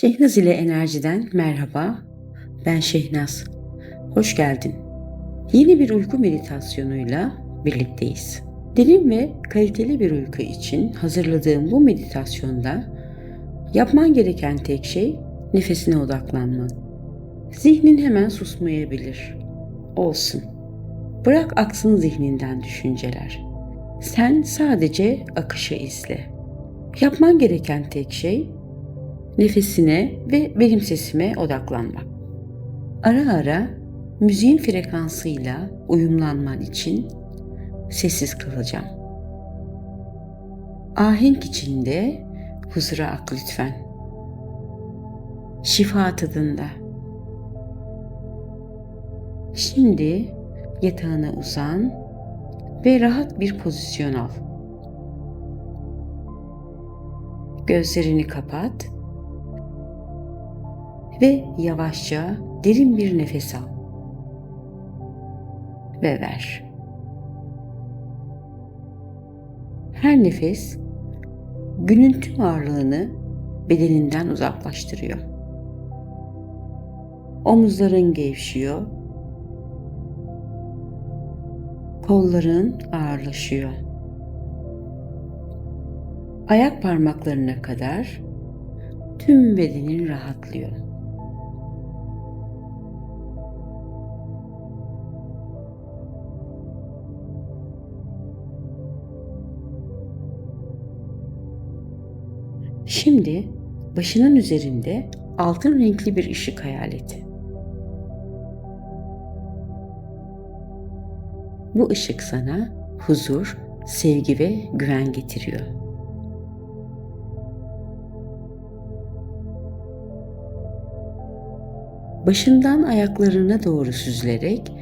Şehnaz ile Enerji'den merhaba. Ben Şehnaz. Hoş geldin. Yeni bir uyku meditasyonuyla birlikteyiz. Derin ve kaliteli bir uyku için hazırladığım bu meditasyonda yapman gereken tek şey nefesine odaklanman. Zihnin hemen susmayabilir. Olsun. Bırak aksın zihninden düşünceler. Sen sadece akışı izle. Yapman gereken tek şey nefesine ve benim sesime odaklanmak. Ara ara müziğin frekansıyla uyumlanman için sessiz kalacağım. Ahenk içinde huzura ak lütfen. Şifa tadında. Şimdi yatağına uzan ve rahat bir pozisyon al. Gözlerini kapat ve yavaşça derin bir nefes al ve ver. Her nefes günün tüm ağırlığını bedeninden uzaklaştırıyor. Omuzların gevşiyor. Kolların ağırlaşıyor. Ayak parmaklarına kadar tüm bedenin rahatlıyor. Şimdi başının üzerinde altın renkli bir ışık hayal et. Bu ışık sana huzur, sevgi ve güven getiriyor. Başından ayaklarına doğru süzülerek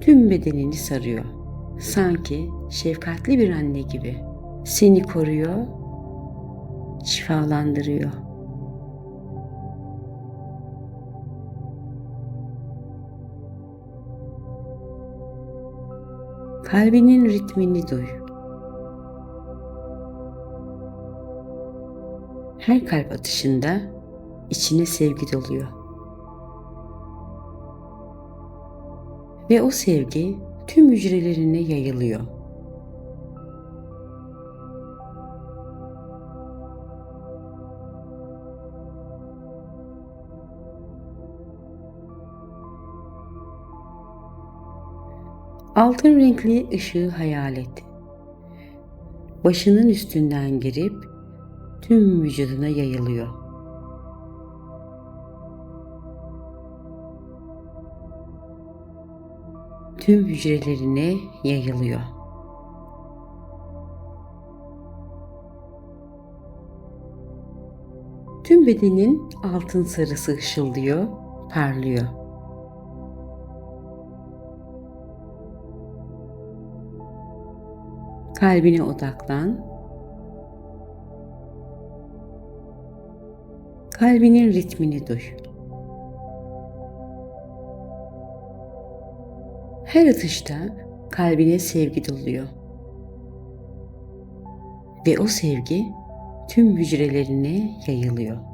tüm bedenini sarıyor. Sanki şefkatli bir anne gibi seni koruyor şifalandırıyor. Kalbinin ritmini duy. Her kalp atışında içine sevgi doluyor. Ve o sevgi tüm hücrelerine yayılıyor. Altın renkli ışığı hayal et. Başının üstünden girip tüm vücuduna yayılıyor. Tüm hücrelerine yayılıyor. Tüm bedenin altın sarısı ışıldıyor, parlıyor. Kalbine odaklan. Kalbinin ritmini duy. Her atışta kalbine sevgi doluyor. Ve o sevgi tüm hücrelerine yayılıyor.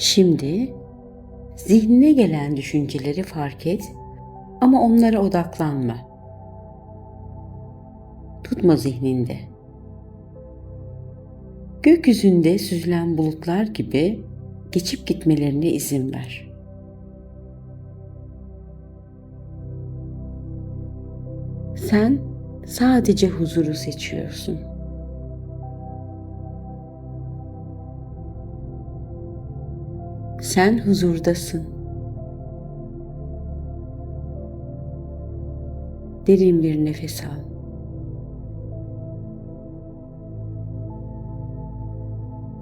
Şimdi zihnine gelen düşünceleri fark et ama onlara odaklanma. Tutma zihninde. Gökyüzünde süzülen bulutlar gibi geçip gitmelerine izin ver. Sen sadece huzuru seçiyorsun. Sen huzurdasın. Derin bir nefes al.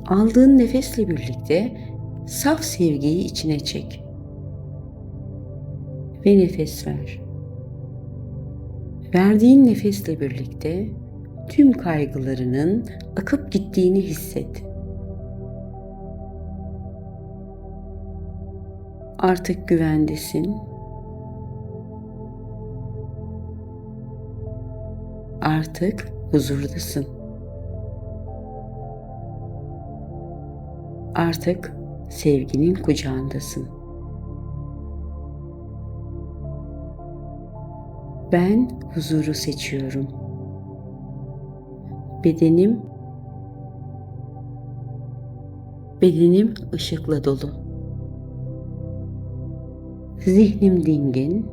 Aldığın nefesle birlikte saf sevgiyi içine çek. Ve nefes ver. Verdiğin nefesle birlikte tüm kaygılarının akıp gittiğini hisset. Artık güvendesin. Artık huzurdasın. Artık sevginin kucağındasın. Ben huzuru seçiyorum. Bedenim bedenim ışıkla dolu. Zihnim dingin.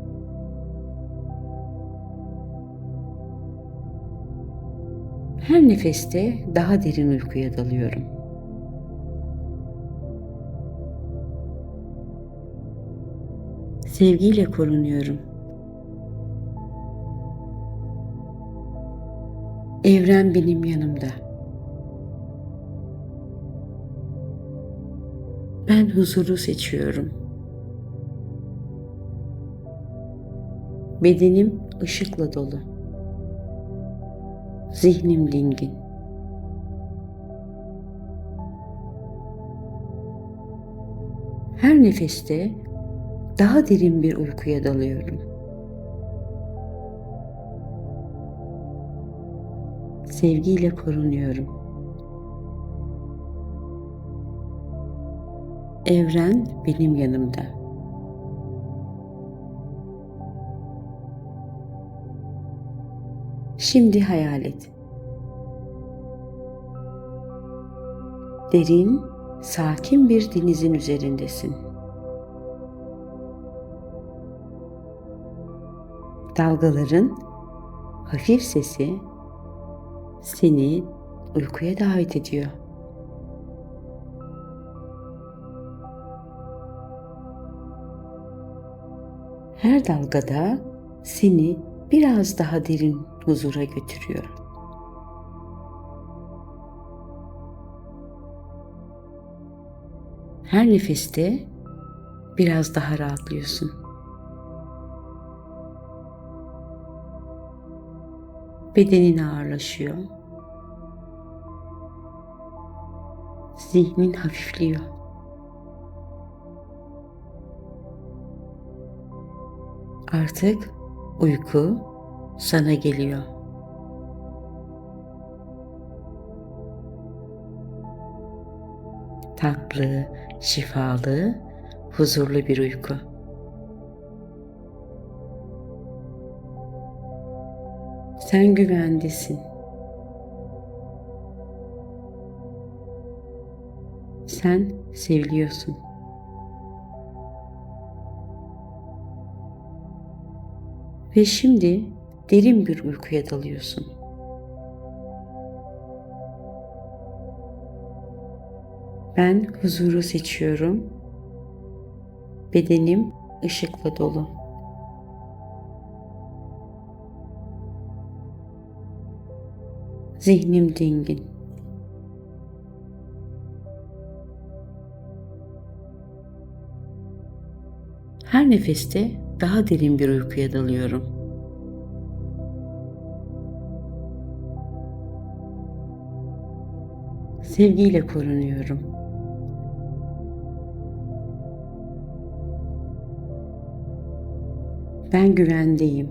Her nefeste daha derin uykuya dalıyorum. Sevgiyle korunuyorum. Evren benim yanımda. Ben huzuru seçiyorum. Bedenim ışıkla dolu. Zihnim dingin. Her nefeste daha derin bir uykuya dalıyorum. Sevgiyle korunuyorum. Evren benim yanımda. Şimdi hayal et. Derin, sakin bir denizin üzerindesin. Dalgaların hafif sesi seni uykuya davet ediyor. Her dalgada seni biraz daha derin huzura götürüyor. Her nefeste biraz daha rahatlıyorsun. Bedenin ağırlaşıyor. Zihnin hafifliyor. Artık uyku sana geliyor. Tatlı, şifalı, huzurlu bir uyku. Sen güvendesin. Sen seviliyorsun. Ve şimdi derin bir uykuya dalıyorsun. Ben huzuru seçiyorum. Bedenim ışıkla dolu. Zihnim dingin. Her nefeste daha derin bir uykuya dalıyorum. Sevgiyle korunuyorum. Ben güvendeyim.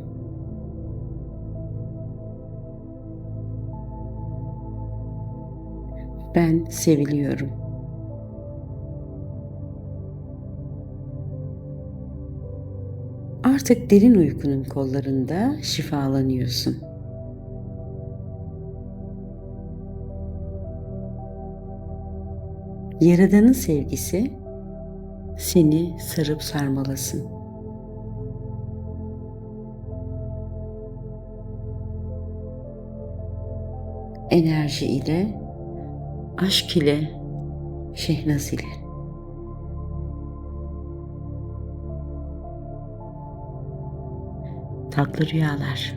Ben seviliyorum. Artık derin uykunun kollarında şifalanıyorsun. Yaradanın sevgisi seni sarıp sarmalasın. Enerji ile, aşk ile, şehnaz ile. Tatlı rüyalar.